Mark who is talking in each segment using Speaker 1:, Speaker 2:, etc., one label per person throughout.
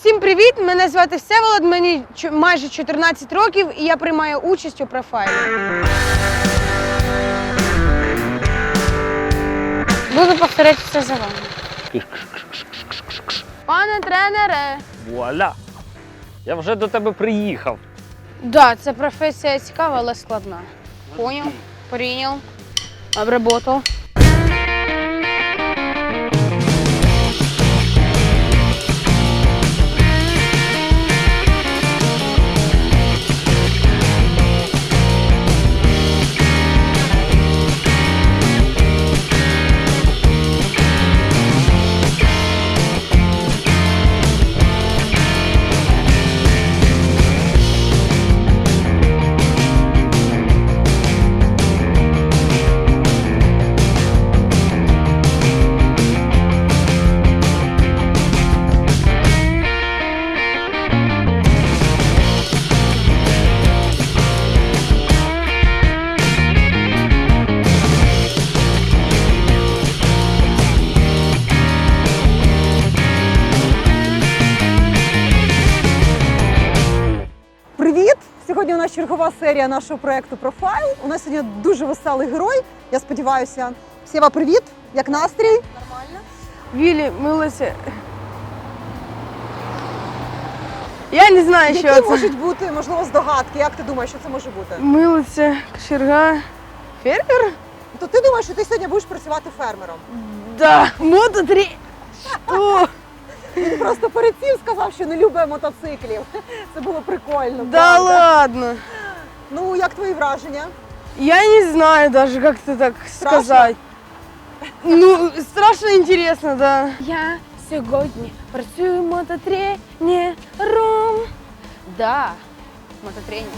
Speaker 1: Всім привіт! Мене звати Всеволод, мені майже 14 років і я приймаю участь у профайлі. Буду повторяти все за вами. Пане тренере,
Speaker 2: Вуаля! Я вже до тебе приїхав.
Speaker 1: да, це професія цікава, але складна. Поняв? Прийняв. Обработав.
Speaker 3: Серія нашого проекту Профайл. У нас сьогодні дуже веселий герой. Я сподіваюся. Сєва, привіт! Як настрій? Нормально.
Speaker 1: Вілі, милося. Я не знаю, що
Speaker 3: Які
Speaker 1: це.
Speaker 3: можуть бути, можливо, здогадки? Як ти думаєш, що це може бути?
Speaker 1: Милиця, кочерга. Фермер?
Speaker 3: То ти думаєш, що ти сьогодні будеш працювати фермером?
Speaker 1: Да. Мото 3. Що?
Speaker 3: Він просто перед цим сказав, що не любить мотоциклів. Це було прикольно.
Speaker 1: Да
Speaker 3: правда?
Speaker 1: ладно.
Speaker 3: Ну, як твої враження?
Speaker 1: Я не знаю даже, как это так
Speaker 3: Страшно?
Speaker 1: сказать. Ну, страшно интересно, да. Я сьогодні працюю мототренером. Да, мототренер.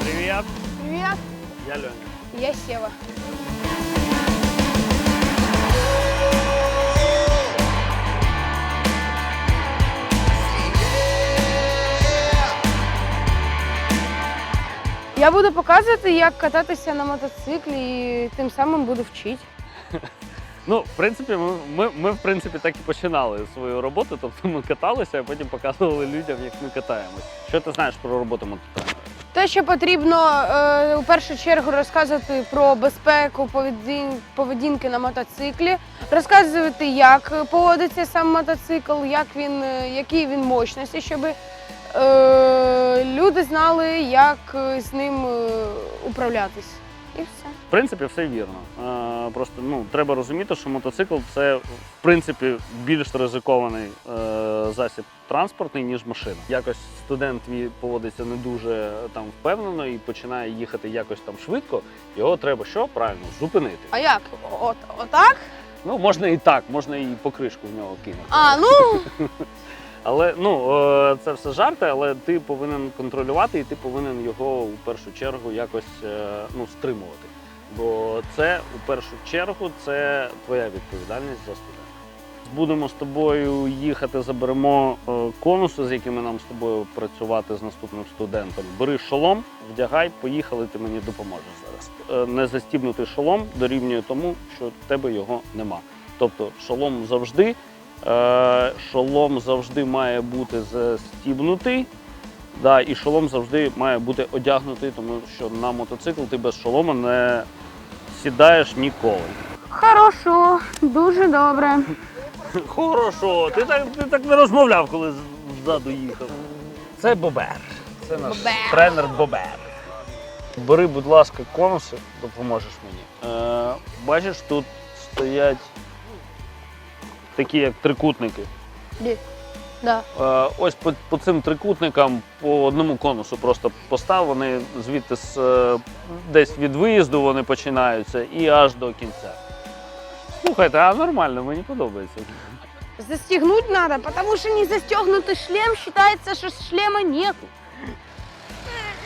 Speaker 2: Привіт!
Speaker 1: Привет,
Speaker 2: Я Льоня.
Speaker 1: я Сева. Я буду показувати, як кататися на мотоциклі і тим самим буду вчити.
Speaker 2: Ну, в принципі, ми, ми, ми в принципі так і починали свою роботу. Тобто ми каталися, а потім показували людям, як ми катаємось. Що ти знаєш про роботу мототренера?
Speaker 1: Те, що потрібно е, у першу чергу розказувати про безпеку поведін- поведінки на мотоциклі, розказувати, як поводиться сам мотоцикл, як він, е, які він мощності, щоб е, люди знали, як е, з ним е, управлятись. І все.
Speaker 2: В принципі, все вірно. Е, просто ну, треба розуміти, що мотоцикл це в принципі більш ризикований е, засіб транспортний, ніж машина. Якось студент поводиться не дуже там впевнено і починає їхати якось там швидко. Його треба що? Правильно, зупинити.
Speaker 1: А як? От, отак?
Speaker 2: Ну, можна і так, можна і покришку в нього кинути.
Speaker 1: А, ну
Speaker 2: Але ну е, це все жарти, але ти повинен контролювати і ти повинен його у першу чергу якось е, ну, стримувати. Бо це у першу чергу це твоя відповідальність за студента. Будемо з тобою їхати, заберемо е, конуси, з якими нам з тобою працювати з наступним студентом. Бери шолом, вдягай, поїхали, ти мені допоможеш зараз. Е, Незастібнутий шолом дорівнює тому, що в тебе його нема. Тобто шолом завжди Шолом завжди має бути застібнутий. Да, і шолом завжди має бути одягнутий, тому що на мотоцикл ти без шолома не сідаєш ніколи.
Speaker 1: хорошо, дуже добре.
Speaker 2: Хорошо, ти так, ти так не розмовляв, коли ззаду їхав. Це Бобер. Це наш
Speaker 1: Бобер.
Speaker 2: тренер Бобер. Бери, будь ласка, конуси, допоможеш мені. Е, бачиш, тут стоять такі як трикутники.
Speaker 1: Да.
Speaker 2: Е, Ось по, по цим трикутникам по одному конусу просто постав. Вони звідти з, е, десь від виїзду вони починаються і аж до кінця. Слухайте, а нормально, мені подобається.
Speaker 1: Застегнуть надо, потому что не застегнутый шлем считается, что шлема нету.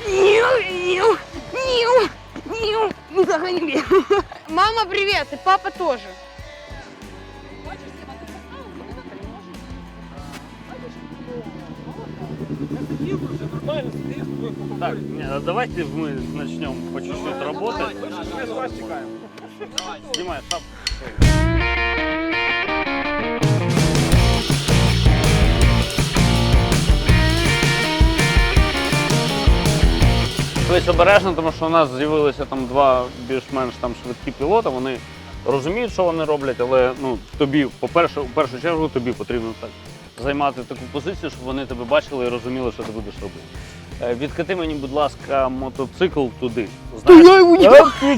Speaker 1: Не верю. Мама, привет, и папа тоже.
Speaker 2: Так, ні, давайте ми почнемо по чуть-чуть роботи.
Speaker 4: Ми з вас чекаємо.
Speaker 2: Знімай, шапку. Тобто обережно, тому що у нас з'явилися там два більш-менш там швидкі пілоти. Вони розуміють, що вони роблять, але ну тобі, по-перше, у першу чергу, тобі потрібно так займати таку позицію, щоб вони тебе бачили і розуміли, що ти будеш робити. Е, Відкати мені, будь ласка, мотоцикл туди. Знаєш?
Speaker 1: я його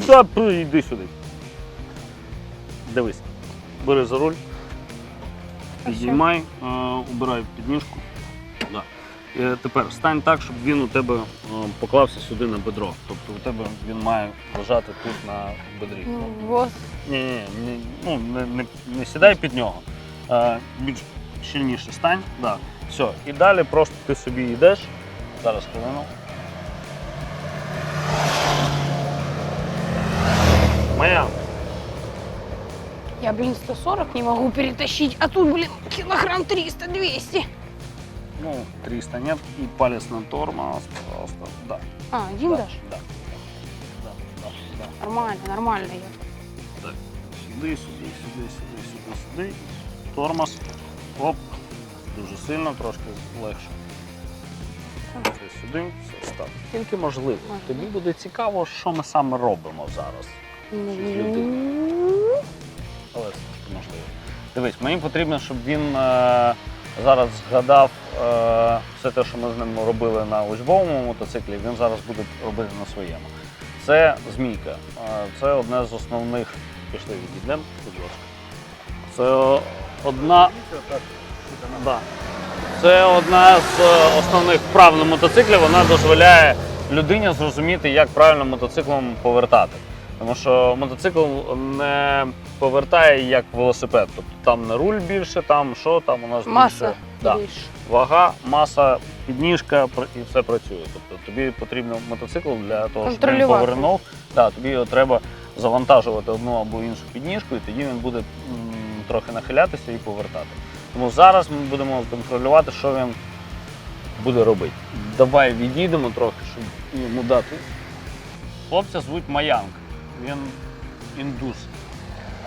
Speaker 2: Е, пи, Йди сюди. Дивись. Бери за руль. Підіймай, е, убирай підніжку. Да. Е, Тепер стань так, щоб він у тебе е, поклався сюди на бедро. Тобто у тебе він має лежати тут на бедрі.
Speaker 1: Ну, вот.
Speaker 2: Ні, ні, ні, ну, не, не, не сідай під нього. Е, більш щільніше стань. Да. Все. І далі просто ти собі йдеш. Зараз хвилину. Моя.
Speaker 1: Я, блин, 140 не могу перетащить, а тут, блин, килограмм 300-200.
Speaker 2: Ну, 300 нет. И палец на тормоз, пожалуйста. Да.
Speaker 1: А, один
Speaker 2: да,
Speaker 1: даже?
Speaker 2: Да. Да, да, да.
Speaker 1: Нормально, нормально я.
Speaker 2: Так. Сюди, сюди, сюди, сюди, сюди, сюди. Тормоз. Оп. Дуже сильно, трошки легше. Це сюди, все, став. Тільки можливо. Тобі буде цікаво, що ми саме робимо зараз.
Speaker 1: Ну,
Speaker 2: Але це можливо. Дивись, мені потрібно, щоб він е, зараз згадав е, все те, що ми з ним робили на учбовому мотоциклі, він зараз буде робити на своєму. Це змійка. Е, це одне з основних. Пішли відійдемо, будь ласка. Це одна. Да. Це одна з е, основних вправ на мотоциклі. Вона дозволяє людині зрозуміти, як правильно мотоциклом повертати. Тому що мотоцикл не повертає як велосипед. Тобто там не руль більше, там що, там у нас
Speaker 1: Маса
Speaker 2: більше да.
Speaker 1: більше.
Speaker 2: вага, маса, підніжка і все працює. Тобто тобі потрібен мотоцикл для того, щоб він повернув. Да, тобі його треба завантажувати одну або іншу підніжку, і тоді він буде трохи нахилятися і повертати. Тому зараз ми будемо контролювати, що він буде робити. Давай відійдемо трохи, щоб йому дати. Хлопця звуть Маянк. Він індус.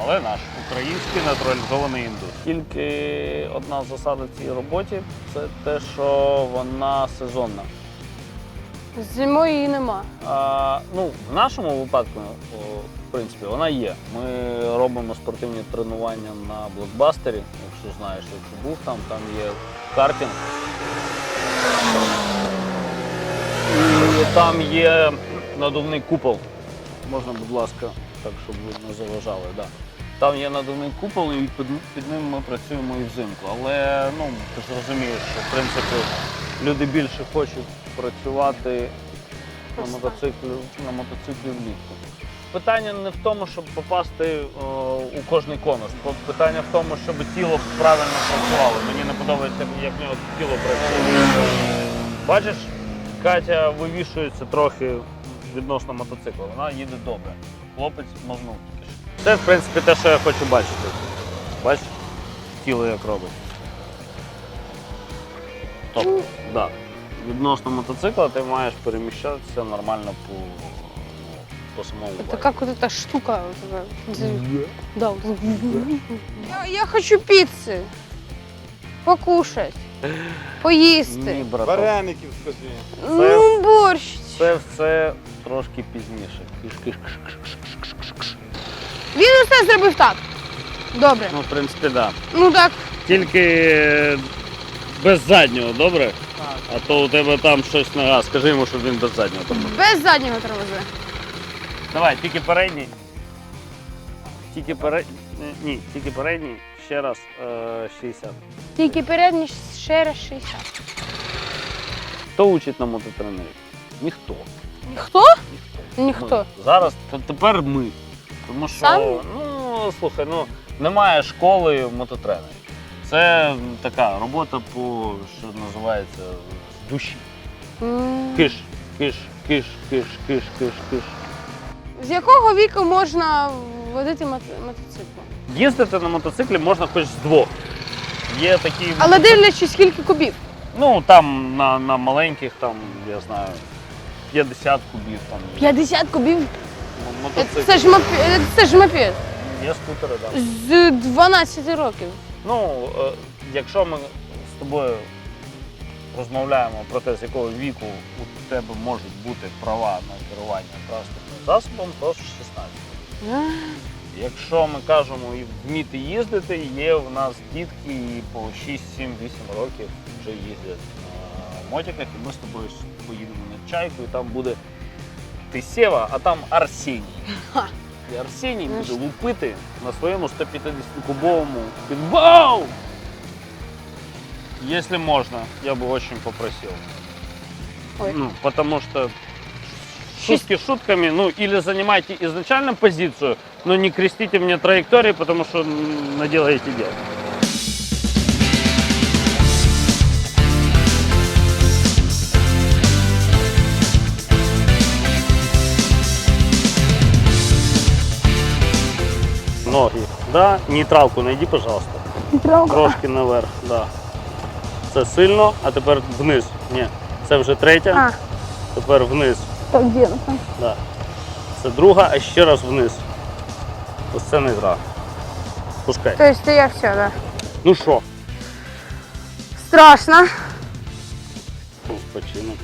Speaker 2: Але наш український натуралізований індус. Тільки одна засада цій роботі це те, що вона сезонна.
Speaker 1: Зимою її нема.
Speaker 2: А, ну, в нашому випадку, в принципі, вона є. Ми робимо спортивні тренування на блокбастері. Якщо знаєш, якщо був там, там є картинг. І там є надувний купол. Можна, будь ласка, так, щоб ви не заважали. Да. Там є надувний купол, і під, під ним ми працюємо і взимку. Але ну, ти ж розумієш, що в принципі люди більше хочуть працювати на мотоциклі, на мотоциклі влітку. Питання не в тому, щоб попасти о, у кожний конус. Питання в тому, щоб тіло правильно працювало. Мені не подобається, як в нього тіло працює. Бачиш, Катя вивішується трохи відносно мотоцикла. Вона їде добре. Хлопець мазнув. Це, в принципі, те, що я хочу бачити. Бачиш, тіло як робить. Тобто, да Відносно мотоцикла ти маєш переміщатися нормально по, по самому
Speaker 1: Это
Speaker 2: байку.
Speaker 1: как вот эта штука. вот эта. Да. вот это. Я, я хочу пиццы. Покушать.
Speaker 2: Ні,
Speaker 1: Поїсти.
Speaker 2: братан.
Speaker 4: Вареників скажи.
Speaker 1: Ну, борщ.
Speaker 2: Це все трошки пізніше. Киш, киш, киш, киш, киш, киш, киш.
Speaker 1: Він усе зробив так. Добре.
Speaker 2: Ну, в принципі, так. Да.
Speaker 1: Ну так.
Speaker 2: Тільки без заднього, добре? А то у тебе там щось нога. Скажи йому, щоб він без заднього там.
Speaker 1: Без заднього тормоза.
Speaker 2: Давай, тільки передній. Тільки передній. Ні, тільки передній. Ще раз е, 60.
Speaker 1: Тільки передній ще раз 60.
Speaker 2: Хто учить на мототренері? Ніхто.
Speaker 1: Ніхто?
Speaker 2: Ніхто. Ну, зараз т- тепер ми. Тому що,
Speaker 1: Самі?
Speaker 2: ну, слухай, ну немає школи мототренерів. Це така робота по, що називається, з душі.
Speaker 1: М.
Speaker 2: Киш, киш, киш, киш, киш, киш, киш.
Speaker 1: З якого віку можна водити мото- мотоцикл?
Speaker 2: Їздити на мотоциклі можна хоч з двох. Є такі.
Speaker 1: Але дивлячись, скільки кубів.
Speaker 2: Ну там на, на маленьких, там, я знаю, 50 кубів там. є.
Speaker 1: 50 кубів.
Speaker 2: м- мотоцикл.
Speaker 1: Це ж мопед. Це ж мопед.
Speaker 2: Є скутери, так.
Speaker 1: З 12 років.
Speaker 2: Ну, е, якщо ми з тобою розмовляємо про те, з якого віку у тебе можуть бути права на керування транспортним засобом, то з 16. Якщо ми кажемо і вміти їздити, є у нас дітки і по 6, 7, 8 років вже їздять на мотиках, і ми з тобою поїдемо на чайку, і там буде ти Сєва, а там Арсеній. І Арсеній
Speaker 1: Ну,
Speaker 2: буде лупити на своєму 150-кубовому підбау. Если можно, я бы очень попросил.
Speaker 1: Ой.
Speaker 2: Ну, потому что шутки шутками, ну, или занимайте изначально позицию, но не крестите мне траектории, потому что наделаете дел. Да, нейтралку найди, пожалуйста. Нейтралку? Трошки наверх, да. Це сильно, а тепер вниз. Ні, це вже третя,
Speaker 1: А,
Speaker 2: тепер вниз.
Speaker 1: так де? там?
Speaker 2: Да. Це друга, а ще раз вниз. Ось це не гра. Пускай.
Speaker 1: Тобто я все, да.
Speaker 2: Ну що?
Speaker 1: Страшно,
Speaker 2: Ну, Спочинок.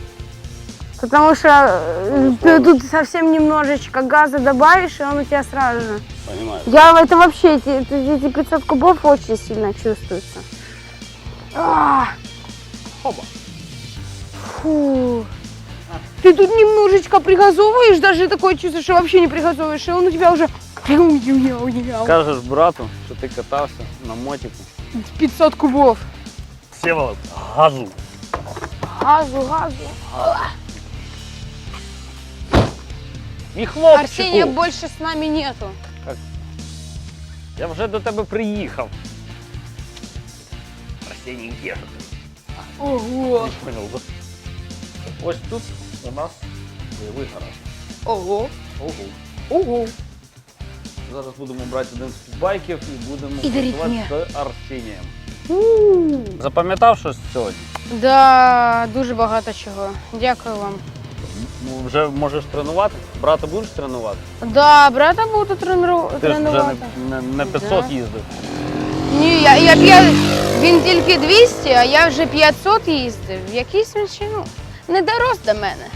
Speaker 1: Потому что э, ты тут совсем немножечко газа добавишь, и он у тебя сразу же.
Speaker 2: Понимаешь?
Speaker 1: Я это вообще, эти, эти- эти 500 кубов очень сильно чувствуются. А,
Speaker 2: Хоба.
Speaker 1: фу. Ты тут немножечко пригазовываешь, даже такое чувство, что вообще не пригазовываешь, и он у тебя уже
Speaker 2: Кажеш брату, що ти катався на мотику.
Speaker 1: 500 кубов.
Speaker 2: Всеволод, газу.
Speaker 1: Газу, газу.
Speaker 2: І хлопчику.
Speaker 1: Арсения больше с нами нету.
Speaker 2: Я вже до тебе приїхав. Арсеній, ж ти?
Speaker 1: Ого.
Speaker 2: Не понял, да? Ось тут у нас бойовий гараж.
Speaker 1: Ого.
Speaker 2: Ого.
Speaker 1: Ого.
Speaker 2: Зараз будемо брати один з підбайків і будемо
Speaker 1: І даріть
Speaker 2: працювати з Арсенієм. Запам'ятав щось сьогодні?
Speaker 1: Да, дуже багато чого. Дякую вам.
Speaker 2: Ну, вже можеш тренувати? Брата будеш тренувати?
Speaker 1: Да, брата буду тренру...
Speaker 2: Ти ж вже
Speaker 1: тренувати.
Speaker 2: не, не, не 500
Speaker 1: Да.
Speaker 2: їздив.
Speaker 1: Ні, я, я, я, він тільки 200, а я вже 500 їздив. Якийсь він ще, ну, не дорос до мене.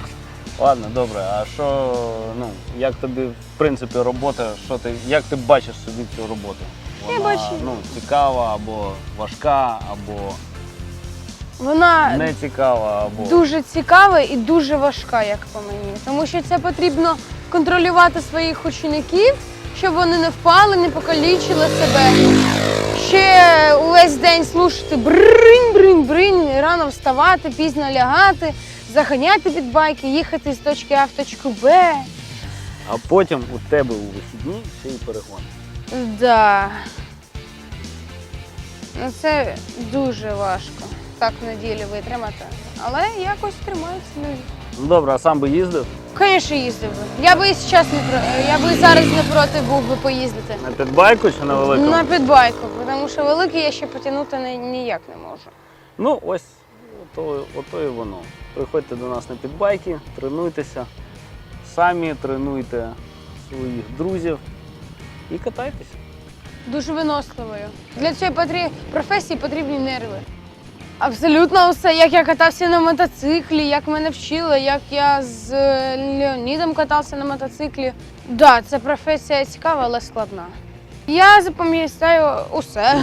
Speaker 2: Ладно, добре. А що, ну, як тобі, в принципі, робота, що ти, як ти бачиш собі цю роботу?
Speaker 1: Я бачу.
Speaker 2: ну, цікава або важка, або
Speaker 1: Вона
Speaker 2: не цікава, або.
Speaker 1: дуже цікава і дуже важка, як по мені. Тому що це потрібно контролювати своїх учеників, щоб вони не впали, не покалічили себе. Ще увесь день слушати бринь, бринь, бринь, рано вставати, пізно лягати, заганяти під байки, їхати з точки А в точку Б.
Speaker 2: А потім у тебе у вихідні ще й перегон.
Speaker 1: Да. Ну це дуже важко так неділю витримати. Але якось тримаються люди.
Speaker 2: Ну добре, а сам би їздив
Speaker 1: Звісно, їздив би. Я би і зараз не про я би і зараз не проти був би поїздити.
Speaker 2: на підбайку чи на великому?
Speaker 1: На підбайку, тому що великий я ще потягнути ні- ніяк не можу.
Speaker 2: Ну, ось ото, ото і воно. Приходьте до нас на підбайки, тренуйтеся, самі тренуйте своїх друзів і катайтеся.
Speaker 1: Дуже виносливою. Для цієї потрі... професії потрібні нерви. Абсолютно все, як я катався на мотоциклі, як мене вчили, як я з е, Леонідом катався на мотоциклі. Так, да, це професія цікава, але складна. Я запам'ятаю усе.